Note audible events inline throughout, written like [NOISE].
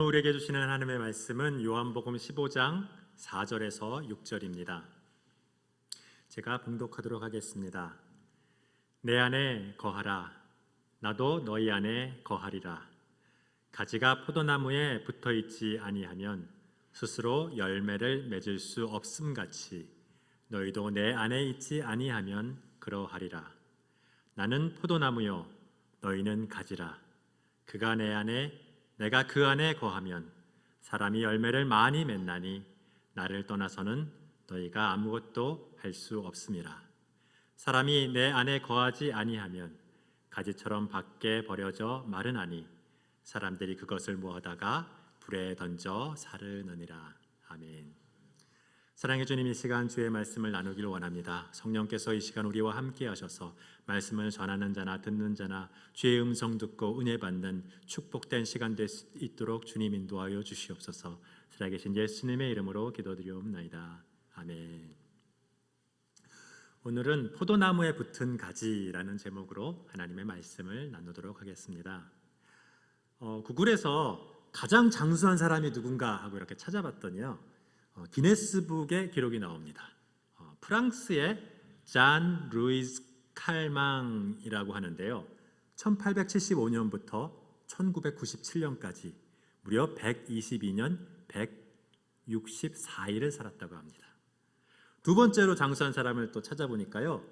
우리에게 주시는 하나님의 말씀은 요한복음 15장 4절에서 6절입니다. 제가 봉독하도록 하겠습니다. 내 안에 거하라 나도 너희 안에 거하리라 가지가 포도나무에 붙어 있지 아니하면 스스로 열매를 맺을 수 없음 같이 너희도 내 안에 있지 아니하면 그러하리라 나는 포도나무요 너희는 가지라 그가 내 안에 내가 그 안에 거하면 사람이 열매를 많이 맺나니 나를 떠나서는 너희가 아무것도 할 수 없음이라 사람이 내 안에 거하지 아니하면 가지처럼 밖에 버려져 마르나니 사람들이 그것을 모아다가 불에 던져 사르느니라 아멘. 사랑해 주님 이 시간 주의 말씀을 나누길 원합니다. 성령께서 이 시간 우리와 함께 하셔서 말씀을 전하는 자나 듣는 자나 주의 음성 듣고 은혜 받는 축복된 시간 될 수 있도록 주님 인도하여 주시옵소서. 살아계신 예수님의 이름으로 기도드리옵나이다. 아멘. 오늘은 포도나무에 붙은 가지라는 제목으로 하나님의 말씀을 나누도록 하겠습니다. 어, 구글에서 가장 장수한 사람이 누군가 하고 이렇게 찾아봤더니요. 어, 기네스북의 기록이 나옵니다. 어, 프랑스의 잔 루이스 칼망이라고 하는데요. 1875년부터 1997년까지 무려 122년 164일을 살았다고 합니다. 두 번째로 장수한 사람을 또 찾아보니까요.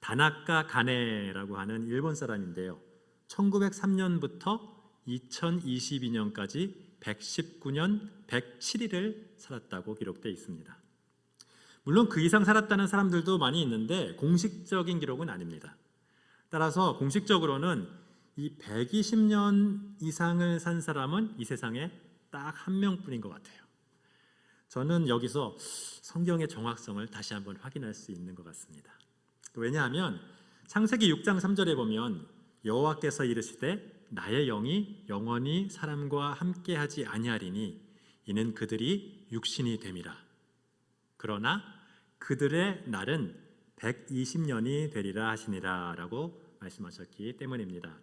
다나카 가네라고 하는 일본 사람인데요. 1903년부터 2022년까지 119년 107일을 살았다고 기록되어 있습니다. 물론 그 이상 살았다는 사람들도 많이 있는데 공식적인 기록은 아닙니다. 따라서 공식적으로는 이 120년 이상을 산 사람은 이 세상에 딱 한 명뿐인 것 같아요. 저는 여기서 성경의 정확성을 다시 한번 확인할 수 있는 것 같습니다. 왜냐하면 창세기 6장 3절에 보면 여호와께서 이르시되 나의 영이 영원히 사람과 함께하지 아니하리니 이는 그들이 육신이 됨이라. 그러나 그들의 날은 120년이 되리라 하시니라라고 말씀하셨기 때문입니다.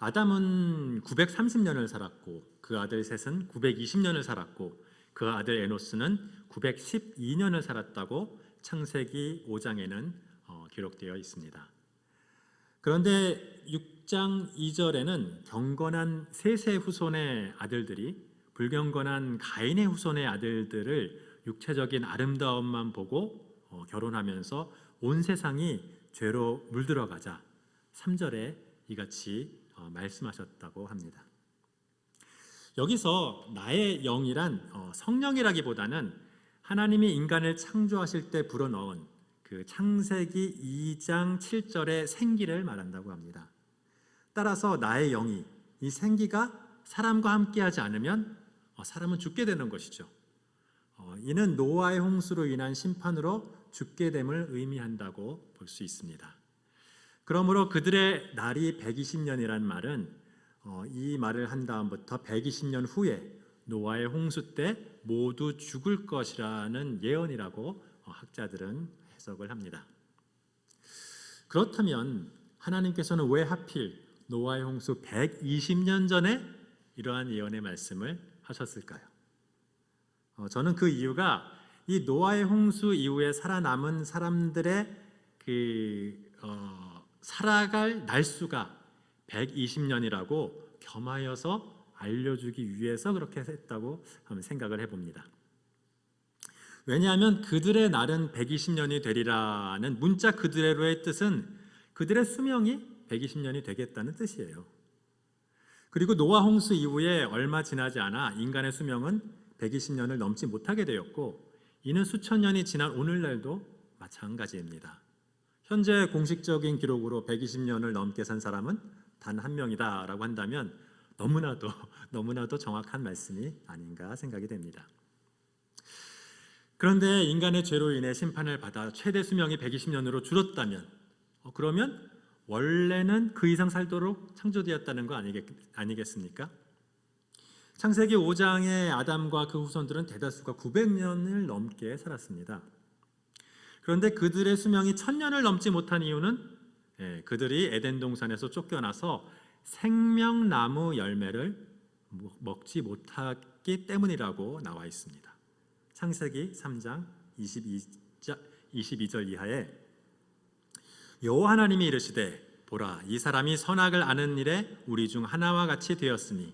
아담은 930년을 살았고 그 아들 셋은 920년을 살았고 그 아들 에노스는 912년을 살았다고 창세기 5장에는 어, 기록되어 있습니다. 그런데 6장 2절에는 경건한 셋의 후손의 아들들이 불경건한 가인의 후손의 아들들을 육체적인 아름다움만 보고 어, 결혼하면서 온 세상이 죄로 물들어가자 3절에 이같이 어, 말씀하셨다고 합니다. 여기서 나의 영이란 어, 성령이라기보다는 하나님이 인간을 창조하실 때 불어넣은 그 창세기 2장 7절의 생기를 말한다고 합니다. 따라서 나의 영이 이 생기가 사람과 함께하지 않으면 어, 사람은 죽게 되는 것이죠. 어, 이는 노아의 홍수로 인한 심판으로 죽게 됨을 의미한다고 볼 수 있습니다. 그러므로 그들의 날이 120년이란 말은 어, 이 말을 한 다음부터 120년 후에 노아의 홍수 때 모두 죽을 것이라는 예언이라고 학자들은 해석을 합니다. 그렇다면 하나님께서는 왜 하필 노아의 홍수 120년 전에 이러한 예언의 말씀을 하셨을까요? 어, 저는 그 이유가 이 노아의 홍수 이후에 살아남은 사람들의 그 어, 살아갈 날수가 120년이라고 겸하여서 알려주기 위해서 그렇게 했다고 한번 생각을 해봅니다. 왜냐하면 그들의 날은 120년이 되리라는 문자 그대로의 뜻은 그들의 수명이 120년이 되겠다는 뜻이에요. 그리고 노아 홍수 이후에 얼마 지나지 않아 인간의 수명은 120년을 넘지 못하게 되었고 이는 수천 년이 지난 오늘날도 마찬가지입니다. 현재 공식적인 기록으로 120년을 넘게 산 사람은 단 한 명이다라고 한다면 너무나도 [LAUGHS] 너무나도 정확한 말씀이 아닌가 생각이 됩니다. 그런데 인간의 죄로 인해 심판을 받아 최대 수명이 120년으로 줄었다면 어, 그러면 원래는 그 이상 살도록 창조되었다는 거 아니겠, 아니겠습니까? 창세기 5장의 아담과 그 후손들은 대다수가 900년을 넘게 살았습니다. 그런데 그들의 수명이 1000년을 넘지 못한 이유는 예, 그들이 에덴 동산에서 쫓겨나서 생명나무 열매를 먹- 먹지 못하기 때문이라고 나와 있습니다. 창세기 3장 22절, 22절 이하에 여호와 하나님이 이르시되 보라 이 사람이 선악을 아는 일에 우리 중 하나와 같이 되었으니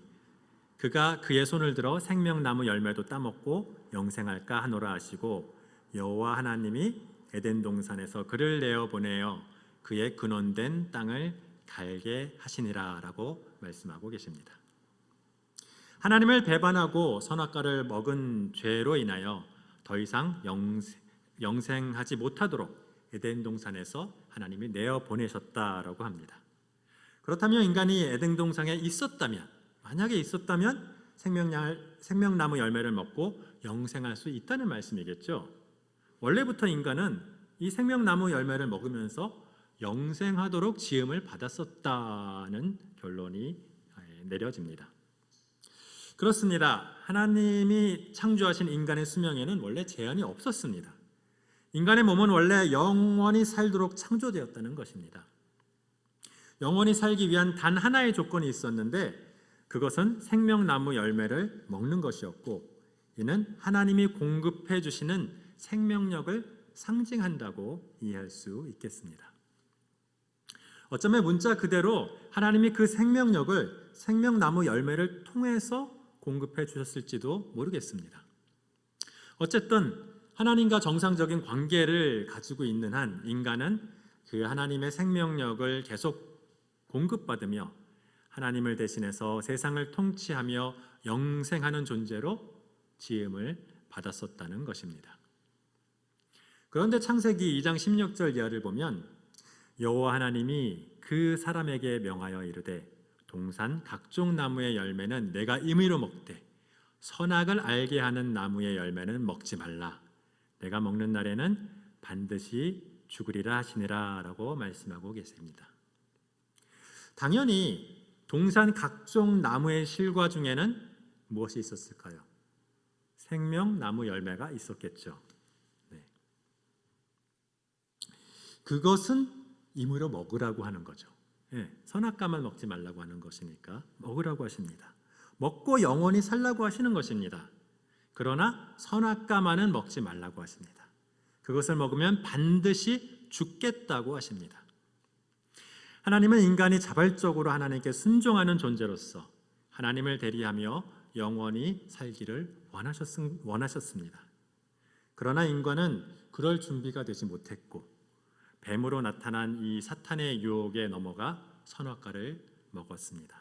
그가 그의 손을 들어 생명나무 열매도 따먹고 영생할까 하노라 하시고 여호와 하나님이 에덴 동산에서 그를 내어 보내어 그의 근원된 땅을 갈게 하시니라라고 말씀하고 계십니다. 하나님을 배반하고 선악과를 먹은 죄로 인하여 더 이상 영생, 영생하지 못하도록 에덴 동산에서 하나님이 내어 보내셨다라고 합니다. 그렇다면 인간이 에덴 동산에 있었다면 만약에 있었다면 생명나, 생명나무 열매를 먹고 영생할 수 있다는 말씀이겠죠. 원래부터 인간은 이 생명나무 열매를 먹으면서 영생하도록 지음을 받았었다는 결론이 예, 내려집니다. 그렇습니다. 하나님이 창조하신 인간의 수명에는 원래 제한이 없었습니다. 인간의 몸은 원래 영원히 살도록 창조되었다는 것입니다. 영원히 살기 위한 단 하나의 조건이 있었는데 그것은 생명나무 열매를 먹는 것이었고 이는 하나님이 공급해 주시는 생명력을 상징한다고 이해할 수 있겠습니다. 어쩌면 문자 그대로 하나님이 그 생명력을 생명나무 열매를 통해서 공급해 주셨을지도 모르겠습니다. 어쨌든 하나님과 정상적인 관계를 가지고 있는 한 인간은 그 하나님의 생명력을 계속 공급받으며 하나님을 대신해서 세상을 통치하며 영생하는 존재로 지음을 받았었다는 것입니다. 그런데 창세기 2장 16절 이하를 보면 여호와 하나님이 그 사람에게 명하여 이르되 동산 각종 나무의 열매는 내가 임의로 먹되 선악을 알게 하는 나무의 열매는 먹지 말라. 내가 먹는 날에는 반드시 죽으리라 하시니라라고 말씀하고 계십니다. 당연히 동산 각종 나무의 실과 중에는 무엇이 있었을까요? 생명 나무 열매가 있었겠죠. 네. 그것은 임의로 먹으라고 하는 거죠. 예, 선악과만 먹지 말라고 하는 것이니까 먹으라고 하십니다. 먹고 영원히 살라고 하시는 것입니다. 그러나 선악과만은 먹지 말라고 하십니다. 그것을 먹으면 반드시 죽겠다고 하십니다. 하나님은 인간이 자발적으로 하나님께 순종하는 존재로서 하나님을 대리하며 영원히 살기를 원하셨습니다. 그러나 인간은 그럴 준비가 되지 못했고 뱀으로 나타난 이 사탄의 유혹에 넘어가 선악과를 먹었습니다.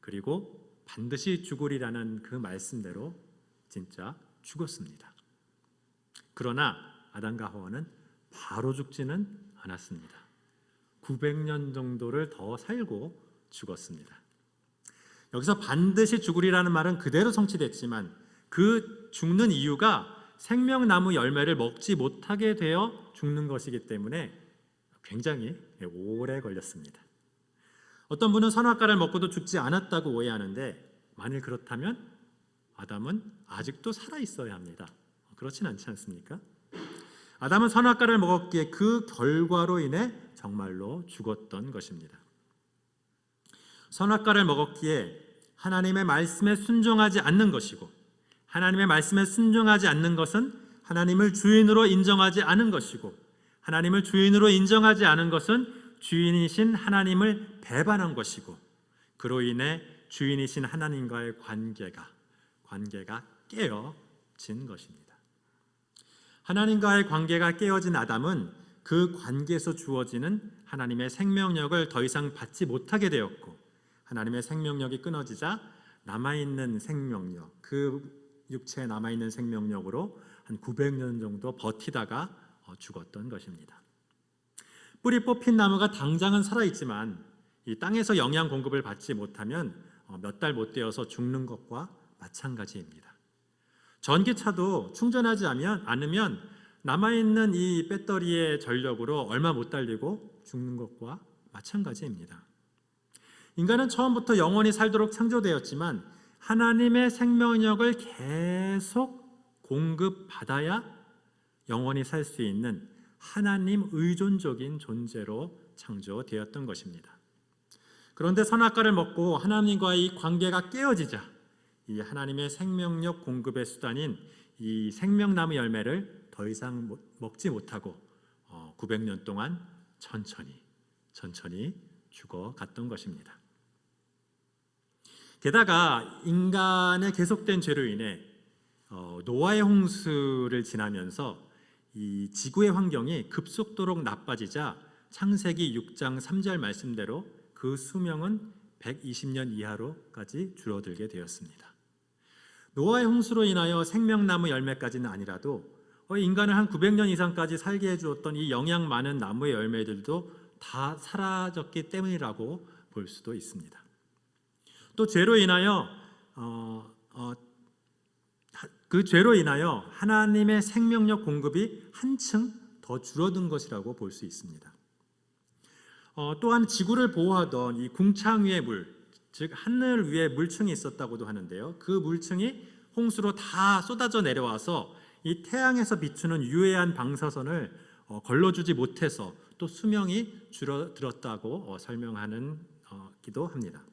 그리고 반드시 죽으리라는 그 말씀대로 진짜 죽었습니다. 그러나 아담과 하와는 바로 죽지는 않았습니다. 900년 정도를 더 살고 죽었습니다. 여기서 반드시 죽으리라는 말은 그대로 성취됐지만 그 죽는 이유가 생명나무 열매를 먹지 못하게 되어 죽는 것이기 때문에 굉장히 오래 걸렸습니다. 어떤 분은 선악과를 먹고도 죽지 않았다고 오해하는데 만일 그렇다면 아담은 아직도 살아 있어야 합니다. 그렇진 않지 않습니까? 아담은 선악과를 먹었기에 그 결과로 인해 정말로 죽었던 것입니다. 선악과를 먹었기에 하나님의 말씀에 순종하지 않는 것이고 하나님의 말씀에 순종하지 않는 것은 하나님을 주인으로 인정하지 않은 것이고 하나님을 주인으로 인정하지 않은 것은 주인이신 하나님을 배반한 것이고 그로 인해 주인이신 하나님과의 관계가 관계가 깨어진 것입니다. 하나님과의 관계가 깨어진 아담은 그 관계에서 주어지는 하나님의 생명력을 더 이상 받지 못하게 되었고 하나님의 생명력이 끊어지자 남아 있는 생명력 그 육체에 남아 있는 생명력으로 한 900년 정도 버티다가 어, 죽었던 것입니다. 뿌리 뽑힌 나무가 당장은 살아 있지만 이 땅에서 영양 공급을 받지 못하면 어, 몇달 못 되어서 죽는 것과 마찬가지입니다. 전기차도 충전하지 않으면 남아 있는 이 배터리의 전력으로 얼마 못 달리고 죽는 것과 마찬가지입니다. 인간은 처음부터 영원히 살도록 창조되었지만 하나님의 생명력을 계속 공급받아야 영원히 살 수 있는 하나님 의존적인 존재로 창조되었던 것입니다. 그런데 선악과를 먹고 하나님과의 관계가 깨어지자 이 하나님의 생명력 공급의 수단인 이 생명나무 열매를 더 이상 못- 먹지 못하고 어, 900년 동안 천천히 천천히 죽어갔던 것입니다. 게다가 인간의 계속된 죄로 인해 어, 노아의 홍수를 지나면서 이 지구의 환경이 급속도로 나빠지자 창세기 6장 3절 말씀대로 그 수명은 120년 이하로까지 줄어들게 되었습니다. 노아의 홍수로 인하여 생명나무 열매까지는 아니라도 어, 인간을 한 900년 이상까지 살게 해주었던 이 영양 많은 나무의 열매들도 다 사라졌기 때문이라고 볼 수도 있습니다. 또 죄로 인하여 어, 어, 하- 그 죄로 인하여 하나님의 생명력 공급이 한층 더 줄어든 것이라고 볼 수 있습니다. 어, 또한 지구를 보호하던 이 궁창 위의 물, 즉 하늘 위에 물층이 있었다고도 하는데요. 그 물층이 홍수로 다 쏟아져 내려와서 이 태양에서 비추는 유해한 방사선을 어, 걸러주지 못해서 또 수명이 줄어들었다고 어, 설명하는 어, 기도 합니다.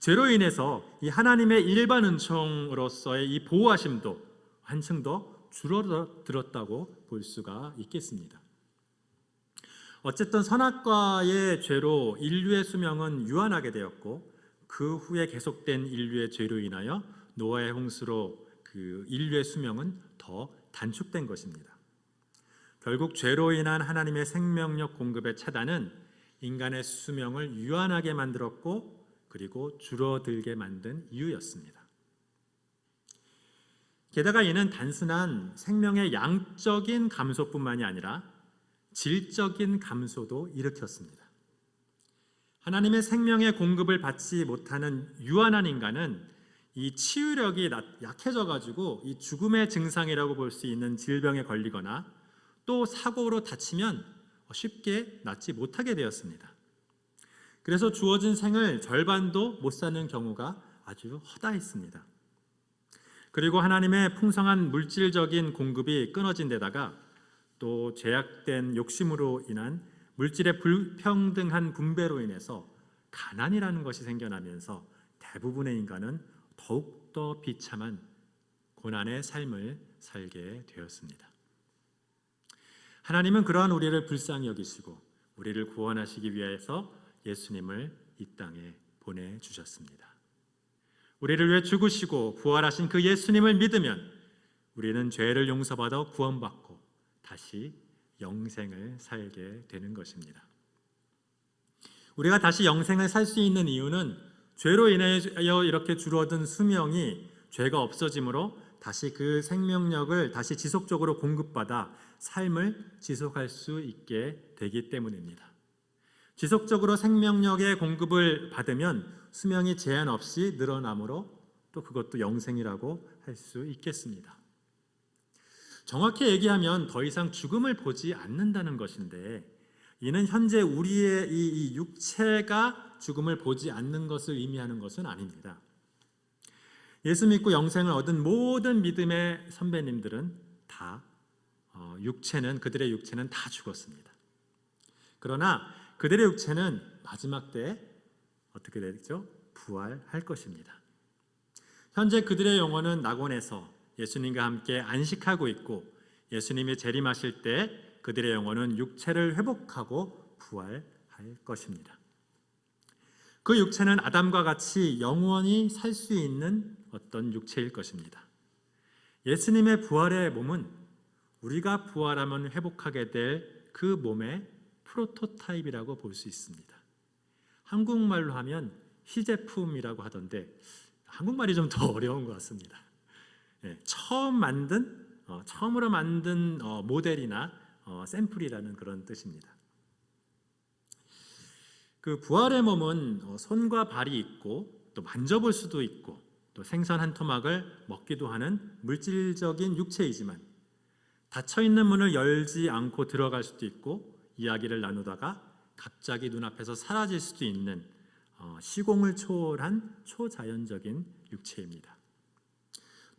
죄로 인해서 이 하나님의 일반 은총으로서의 이 보호하심도 한층 더 줄어들었다고 볼 수가 있겠습니다. 어쨌든 선악과의 죄로 인류의 수명은 유한하게 되었고 그 후에 계속된 인류의 죄로 인하여 노아의 홍수로 그 인류의 수명은 더 단축된 것입니다. 결국 죄로 인한 하나님의 생명력 공급의 차단은 인간의 수명을 유한하게 만들었고 그리고 줄어들게 만든 이유였습니다. 게다가 이는 단순한 생명의 양적인 감소뿐만이 아니라 질적인 감소도 일으켰습니다. 하나님의 생명의 공급을 받지 못하는 유한한 인간은 이 치유력이 낮- 약해져 가지고 이 죽음의 증상이라고 볼 수 있는 질병에 걸리거나 또 사고로 다치면 쉽게 낫지 못하게 되었습니다. 그래서 주어진 생을 절반도 못 사는 경우가 아주 허다했습니다. 그리고 하나님의 풍성한 물질적인 공급이 끊어진 데다가 또 죄악된 욕심으로 인한 물질의 불평등한 분배로 인해서 가난이라는 것이 생겨나면서 대부분의 인간은 더욱더 비참한 고난의 삶을 살게 되었습니다. 하나님은 그러한 우리를 불쌍히 여기시고 우리를 구원하시기 위해서 예수님을 이 땅에 보내 주셨습니다. 우리를 위해 죽으시고 부활하신 그 예수님을 믿으면 우리는 죄를 용서받아 구원받고 다시 영생을 살게 되는 것입니다. 우리가 다시 영생을 살 수 있는 이유는 죄로 인하여 이렇게 줄어든 수명이 죄가 없어짐으로 다시 그 생명력을 다시 지속적으로 공급받아 삶을 지속할 수 있게 되기 때문입니다. 지속적으로 생명력의 공급을 받으면 수명이 제한 없이 늘어나므로 또 그것도 영생이라고 할 수 있겠습니다. 정확히 얘기하면 더 이상 죽음을 보지 않는다는 것인데 이는 현재 우리의 이, 이 육체가 죽음을 보지 않는 것을 의미하는 것은 아닙니다. 예수 믿고 영생을 얻은 모든 믿음의 선배님들은 다 어, 육체는 그들의 육체는 다 죽었습니다. 그러나 그들의 육체는 마지막 때 어떻게 되죠? 부활할 것입니다. 현재 그들의 영혼은 낙원에서 예수님과 함께 안식하고 있고 예수님이 재림하실 때 그들의 영혼은 육체를 회복하고 부활할 것입니다. 그 육체는 아담과 같이 영원히 살 수 있는 어떤 육체일 것입니다. 예수님의 부활의 몸은 우리가 부활하면 회복하게 될 그 몸의 프로토타입이라고 볼 수 있습니다. 한국말로 하면 시제품이라고 하던데 한국말이 좀 더 [LAUGHS] 어려운 것 같습니다. 예, 처음 만든 어, 처음으로 만든 어, 모델이나 어, 샘플이라는 그런 뜻입니다. 그 부활의 몸은 어, 손과 발이 있고 또 만져볼 수도 있고 또 생선 한 토막을 먹기도 하는 물질적인 육체이지만 닫혀 있는 문을 열지 않고 들어갈 수도 있고 이야기를 나누다가 갑자기 눈앞에서 사라질 수도 있는 어, 시공을 초월한 초자연적인 육체입니다.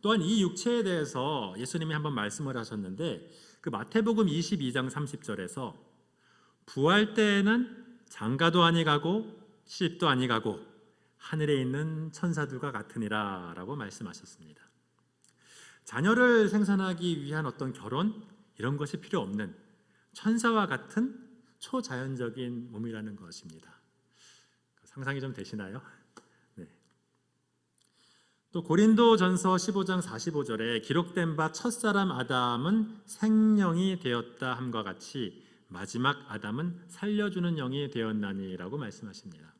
또한 이 육체에 대해서 예수님이 한번 말씀을 하셨는데 그 마태복음 22장 30절에서 부활 때에는 장가도 아니 가고 시집도 아니 가고 하늘에 있는 천사들과 같으니라라고 말씀하셨습니다. 자녀를 생산하기 위한 어떤 결혼 이런 것이 필요 없는 천사와 같은 초자연적인 몸이라는 것입니다. 상상이 좀 되시나요? 네. 또 고린도전서 15장 45절에 기록된 바 첫사람 아담은 생령이 되었다 함과 같이 마지막 아담은 살려주는 영이 되었나니라고 말씀하십니다.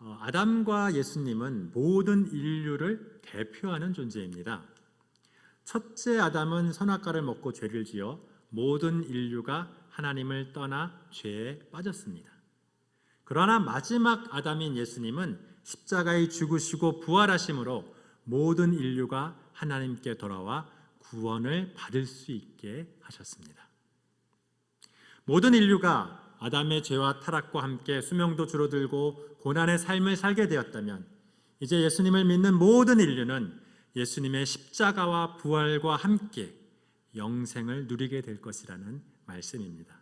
어, 아담과 예수님은 모든 인류를 대표하는 존재입니다. 첫째 아담은 선악과를 먹고 죄를 지어 모든 인류가 하나님을 떠나 죄에 빠졌습니다. 그러나 마지막 아담인 예수님은 십자가에 죽으시고 부활하심으로 모든 인류가 하나님께 돌아와 구원을 받을 수 있게 하셨습니다. 모든 인류가 아담의 죄와 타락과 함께 수명도 줄어들고 고난의 삶을 살게 되었다면 이제 예수님을 믿는 모든 인류는 예수님의 십자가와 부활과 함께 영생을 누리게 될 것이라는 말씀입니다.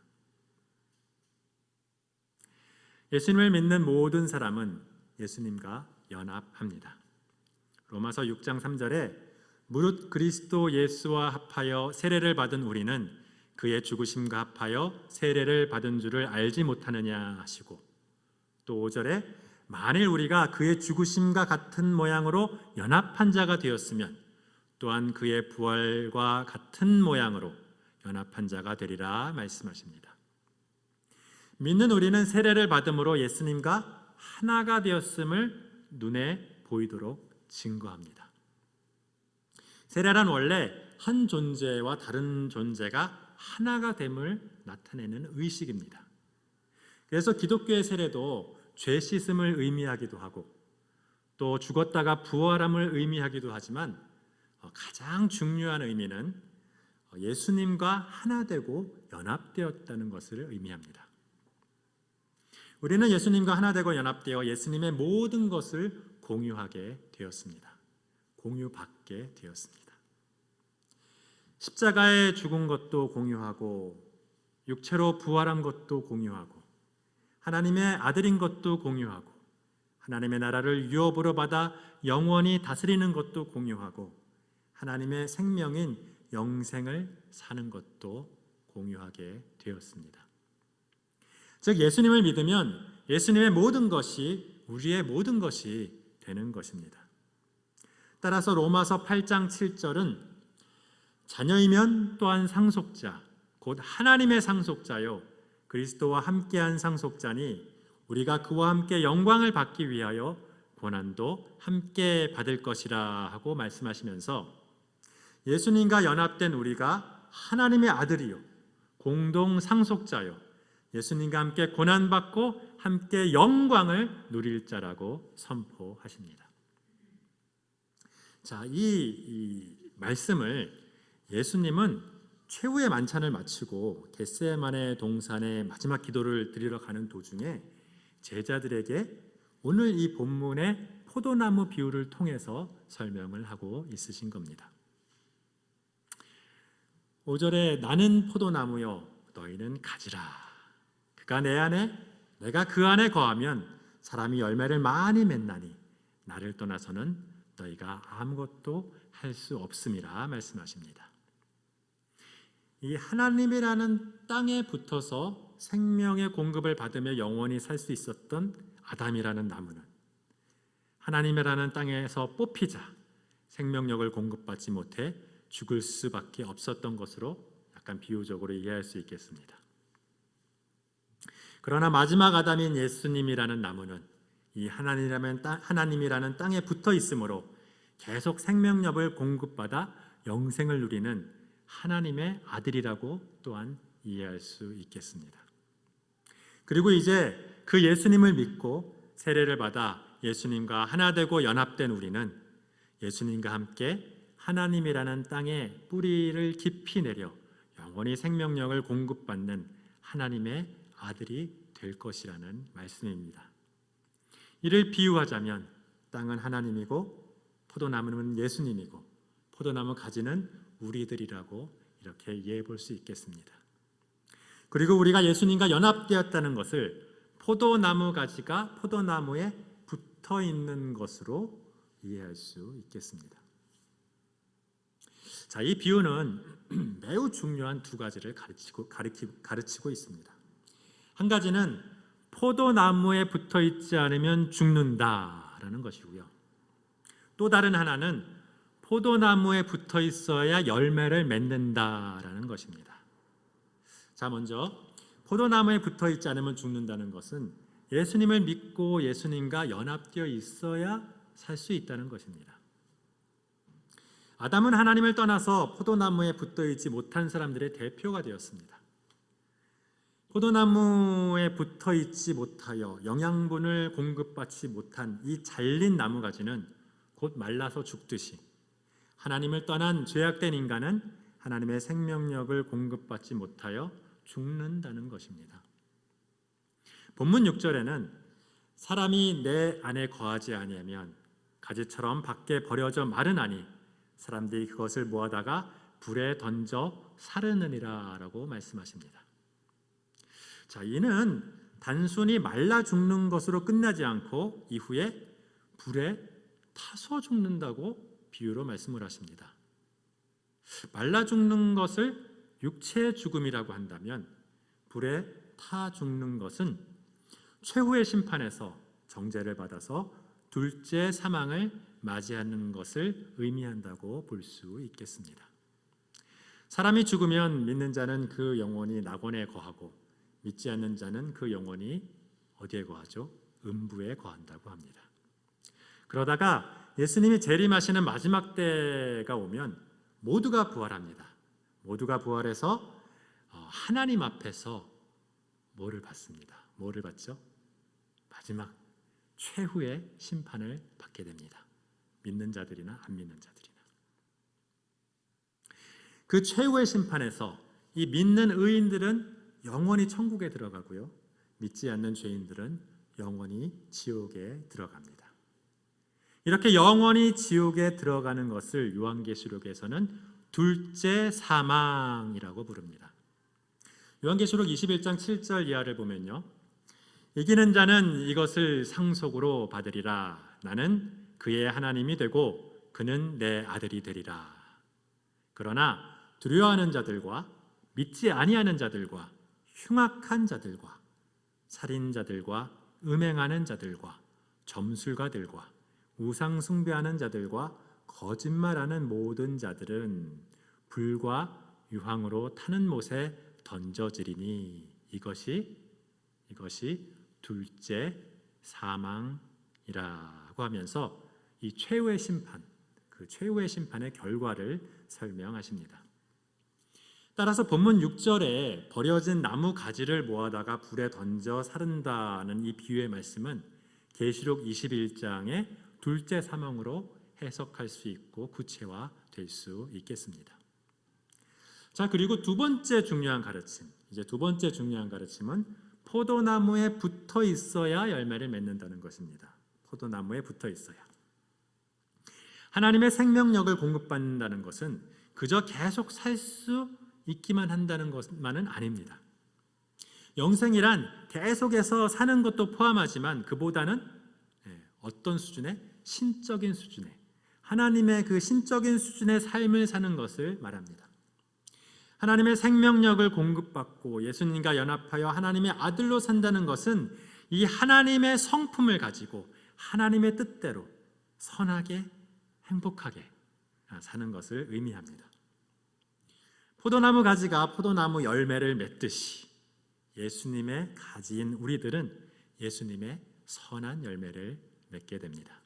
예수님을 믿는 모든 사람은 예수님과 연합합니다. 로마서 6장 3절에 무릇 그리스도 예수와 합하여 세례를 받은 우리는 그의 죽으심과 합하여 세례를 받은 줄을 알지 못하느냐 하시고 또 5절에 만일 우리가 그의 죽으심과 같은 모양으로 연합한 자가 되었으면 또한 그의 부활과 같은 모양으로 연합한 자가 되리라 말씀하십니다. 믿는 우리는 세례를 받음으로 예수님과 하나가 되었음을 눈에 보이도록 증거합니다. 세례란 원래 한 존재와 다른 존재가 하나가 됨을 나타내는 의식입니다. 그래서 기독교의 세례도 죄 씻음을 의미하기도 하고 또 죽었다가 부활함을 의미하기도 하지만 어, 가장 중요한 의미는 어, 예수님과 하나 되고 연합되었다는 것을 의미합니다. 우리는 예수님과 하나 되고 연합되어 예수님의 모든 것을 공유하게 되었습니다. 공유받게 되었습니다. 십자가에 죽은 것도 공유하고 육체로 부활한 것도 공유하고 하나님의 아들인 것도 공유하고 하나님의 나라를 유업으로 받아 영원히 다스리는 것도 공유하고 하나님의 생명인 영생을 사는 것도 공유하게 되었습니다. 즉 예수님을 믿으면 예수님의 모든 것이 우리의 모든 것이 되는 것입니다. 따라서 로마서 8장 7절은 자녀이면 또한 상속자 곧 하나님의 상속자요 그리스도와 함께한 상속자니 우리가 그와 함께 영광을 받기 위하여 고난도 함께 받을 것이라 하고 말씀하시면서 예수님과 연합된 우리가 하나님의 아들이요 공동 상속자요 예수님과 함께 고난 받고 함께 영광을 누릴 자라고 선포하십니다. 자, 이, 이 말씀을 예수님은 최후의 만찬을 마치고 겟세만의 동산에 마지막 기도를 드리러 가는 도중에 제자들에게 오늘 이 본문의 포도나무 비유를 통해서 설명을 하고 있으신 겁니다. 5절에 나는 포도나무요 너희는 가지라 그가 내 안에 내가 그 안에 거하면 사람이 열매를 많이 맺나니 나를 떠나서는 너희가 아무것도 할 수 없음이라 말씀하십니다. 이 하나님이라는 땅에 붙어서 생명의 공급을 받으며 영원히 살 수 있었던 아담이라는 나무는 하나님이라는 땅에서 뽑히자 생명력을 공급받지 못해 죽을 수밖에 없었던 것으로 약간 비유적으로 이해할 수 있겠습니다. 그러나 마지막 아담인 예수님이라는 나무는 이 하나님이라는 땅, 하나님이라는 땅에 붙어 있으므로 계속 생명력을 공급받아 영생을 누리는 하나님의 아들이라고 또한 이해할 수 있겠습니다. 그리고 이제 그 예수님을 믿고 세례를 받아 예수님과 하나 되고 연합된 우리는 예수님과 함께 하나님이라는 땅에 뿌리를 깊이 내려 영원히 생명력을 공급받는 하나님의 아들이 될 것이라는 말씀입니다. 이를 비유하자면 땅은 하나님이고 포도나무는 예수님이고 포도나무 가지는 우리들이라고 이렇게 이해해 볼 수 있겠습니다. 그리고 우리가 예수님과 연합되었다는 것을 포도나무 가지가 포도나무에 붙어 있는 것으로 이해할 수 있겠습니다. 자, 이 비유는 [CLEARS THROAT] 매우 중요한 두 가지를 가르치고 가르치, 가르치고 있습니다. 한 가지는 포도나무에 붙어 있지 않으면 죽는다라는 것이고요. 또 다른 하나는 포도나무에 붙어 있어야 열매를 맺는다라는 것입니다. 자, 먼저 포도나무에 붙어 있지 않으면 죽는다는 것은 예수님을 믿고 예수님과 연합되어 있어야 살 수 있다는 것입니다. 아담은 하나님을 떠나서 포도나무에 붙어 있지 못한 사람들의 대표가 되었습니다. 포도나무에 붙어 있지 못하여 영양분을 공급받지 못한 이 잘린 나무가지는 곧 말라서 죽듯이 하나님을 떠난 죄악된 인간은 하나님의 생명력을 공급받지 못하여 죽는다는 것입니다. 본문 6절에는 사람이 내 안에 거하지 아니하면 가지처럼 밖에 버려져 마르나니 사람들이 그것을 모아다가 불에 던져 사르느니라라고 말씀하십니다. 자, 이는 단순히 말라 죽는 것으로 끝나지 않고 이후에 불에 타서 죽는다고 비유로 말씀을 하십니다. 말라 죽는 것을 육체의 죽음이라고 한다면 불에 타 죽는 것은 최후의 심판에서 정죄를 받아서 둘째 사망을 맞이하는 것을 의미한다고 볼 수 있겠습니다. 사람이 죽으면 믿는 자는 그 영혼이 낙원에 거하고 믿지 않는 자는 그 영혼이 어디에 거하죠? 음부에 거한다고 합니다. 그러다가 예수님이 재림하시는 마지막 때가 오면 모두가 부활합니다. 모두가 부활해서 어, 하나님 앞에서 뭐를 받습니다. 뭐를 받죠? 마지막 최후의 심판을 받게 됩니다. 믿는 자들이나 안 믿는 자들이나. 그 최후의 심판에서 이 믿는 의인들은 영원히 천국에 들어가고요. 믿지 않는 죄인들은 영원히 지옥에 들어갑니다. 이렇게 영원히 지옥에 들어가는 것을 요한계시록에서는 둘째 사망이라고 부릅니다. 요한계시록 21장 7절 이하를 보면요. 이기는 자는 이것을 상속으로 받으리라. 나는 그의 하나님이 되고 그는 내 아들이 되리라. 그러나 두려워하는 자들과 믿지 아니하는 자들과 흉악한 자들과 살인자들과 음행하는 자들과 점술가들과 우상 숭배하는 자들과 거짓말하는 모든 자들은 불과 유황으로 타는 못에 던져지리니 이것이 이것이 둘째 사망이라고 하면서 이 최후의 심판, 그 최후의 심판의 결과를 설명하십니다. 따라서 본문 6절에 버려진 나무 가지를 모아다가 불에 던져 사른다는 이 비유의 말씀은 계시록 21장의 둘째 사망으로 해석할 수 있고 구체화될 수 있겠습니다. 자, 그리고 두 번째 중요한 가르침. 이제 두 번째 중요한 가르침은 포도나무에 붙어 있어야 열매를 맺는다는 것입니다. 포도나무에 붙어 있어야. 하나님의 생명력을 공급받는다는 것은 그저 계속 살 수 있기만 한다는 것만은 아닙니다. 영생이란 계속해서 사는 것도 포함하지만 그보다는 예, 어떤 수준의 신적인 수준의 하나님의 그 신적인 수준의 삶을 사는 것을 말합니다. 하나님의 생명력을 공급받고 예수님과 연합하여 하나님의 아들로 산다는 것은 이 하나님의 성품을 가지고 하나님의 뜻대로 선하게 행복하게 사는 것을 의미합니다. 포도나무 가지가 포도나무 열매를 맺듯이 예수님의 가지인 우리들은 예수님의 선한 열매를 맺게 됩니다.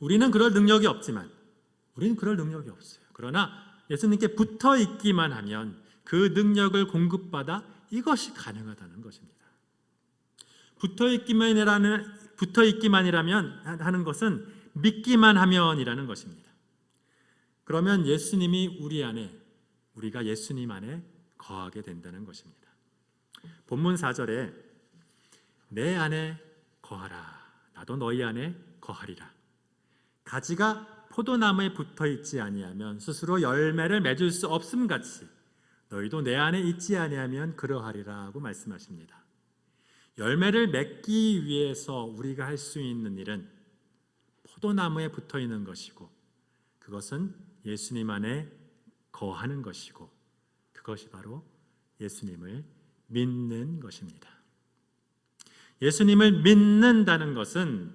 우리는 그럴 능력이 없지만 우리는 그럴 능력이 없어요. 그러나 예수님께 붙어 있기만 하면 그 능력을 공급받아 이것이 가능하다는 것입니다. 붙어 있기만이라는 붙어 있기만이라면 하는 것은 믿기만 하면이라는 것입니다. 그러면 예수님이 우리 안에 우리가 예수님 안에 거하게 된다는 것입니다. 본문 4절에 내 안에 거하라 나도 너희 안에 거하리라 가지가 포도나무에 붙어 있지 아니하면 스스로 열매를 맺을 수 없음 같이 너희도 내 안에 있지 아니하면 그러하리라고 말씀하십니다. 열매를 맺기 위해서 우리가 할 수 있는 일은 포도나무에 붙어 있는 것이고 그것은 예수님 안에 거하는 것이고 그것이 바로 예수님을 믿는 것입니다. 예수님을 믿는다는 것은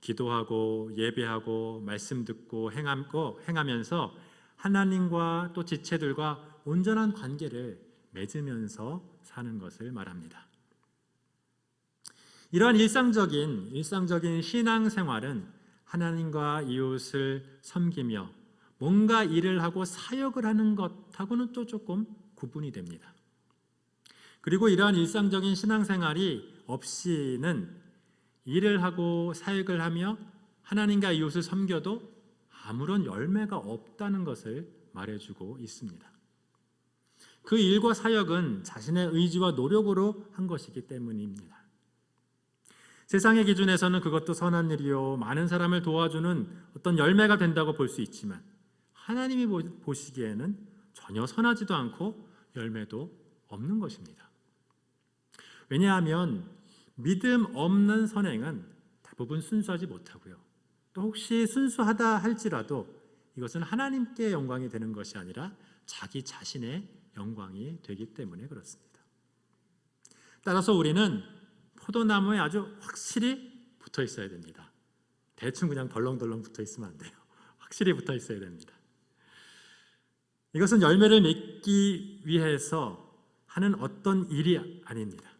기도하고 예배하고 말씀 듣고 행하고 행하면서 하나님과 또 지체들과 온전한 관계를 맺으면서 사는 것을 말합니다. 이러한 일상적인 일상적인 신앙 생활은 하나님과 이웃을 섬기며 뭔가 일을 하고 사역을 하는 것하고는 또 조금 구분이 됩니다. 그리고 이러한 일상적인 신앙 생활이 없이는 일을 하고 사역을 하며 하나님과 이웃을 섬겨도 아무런 열매가 없다는 것을 말해주고 있습니다. 그 일과 사역은 자신의 의지와 노력으로 한 것이기 때문입니다. 세상의 기준에서는 그것도 선한 일이요 많은 사람을 도와주는 어떤 열매가 된다고 볼 수 있지만 하나님이 보시기에는 전혀 선하지도 않고 열매도 없는 것입니다. 왜냐하면 믿음 없는 선행은 대부분 순수하지 못하고요. 또 혹시 순수하다 할지라도 이것은 하나님께 영광이 되는 것이 아니라 자기 자신의 영광이 되기 때문에 그렇습니다. 따라서 우리는 포도나무에 아주 확실히 붙어 있어야 됩니다. 대충 그냥 덜렁덜렁 붙어 있으면 안 돼요. 확실히 붙어 있어야 됩니다. 이것은 열매를 맺기 위해서 하는 어떤 일이 아닙니다.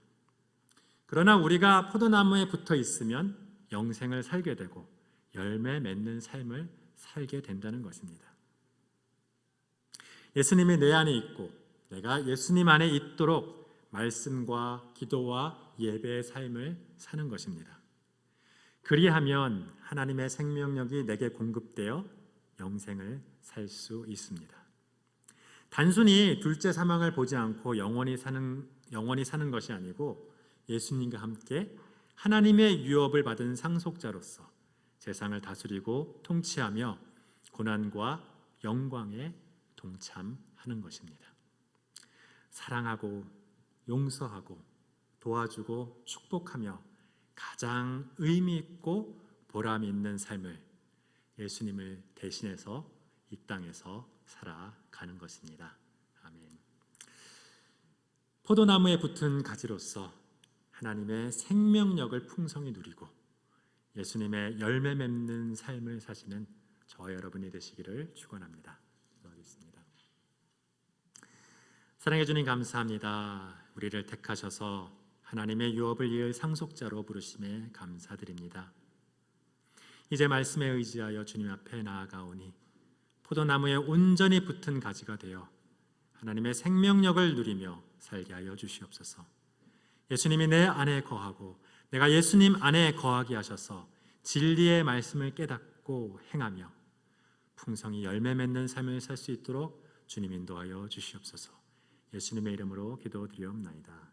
그러나 우리가 포도나무에 붙어 있으면 영생을 살게 되고 열매 맺는 삶을 살게 된다는 것입니다. 예수님이 내 안에 있고 내가 예수님 안에 있도록 말씀과 기도와 예배의 삶을 사는 것입니다. 그리하면 하나님의 생명력이 내게 공급되어 영생을 살 수 있습니다. 단순히 둘째 사망을 보지 않고 영원히 사는 영원히 사는 것이 아니고 예수님과 함께 하나님의 유업을 받은 상속자로서 세상을 다스리고 통치하며 고난과 영광에 동참하는 것입니다. 사랑하고 용서하고 도와주고 축복하며 가장 의미 있고 보람 있는 삶을 예수님을 대신해서 이 땅에서 살아가는 것입니다. 아멘. 포도나무에 붙은 가지로서 하나님의 생명력을 풍성히 누리고 예수님의 열매 맺는 삶을 사시는 저 여러분이 되시기를 축원합니다. 기도하겠습니다. 사랑해 주님 감사합니다. 우리를 택하셔서 하나님의 유업을 이을 상속자로 부르심에 감사드립니다. 이제 말씀에 의지하여 주님 앞에 나아가오니 포도나무에 온전히 붙은 가지가 되어 하나님의 생명력을 누리며 살게 하여 주시옵소서. 예수님이 내 안에 거하고 내가 예수님 안에 거하게 하셔서 진리의 말씀을 깨닫고 행하며 풍성히 열매 맺는 삶을 살 수 있도록 주님 인도하여 주시옵소서. 예수님의 이름으로 기도드리옵나이다.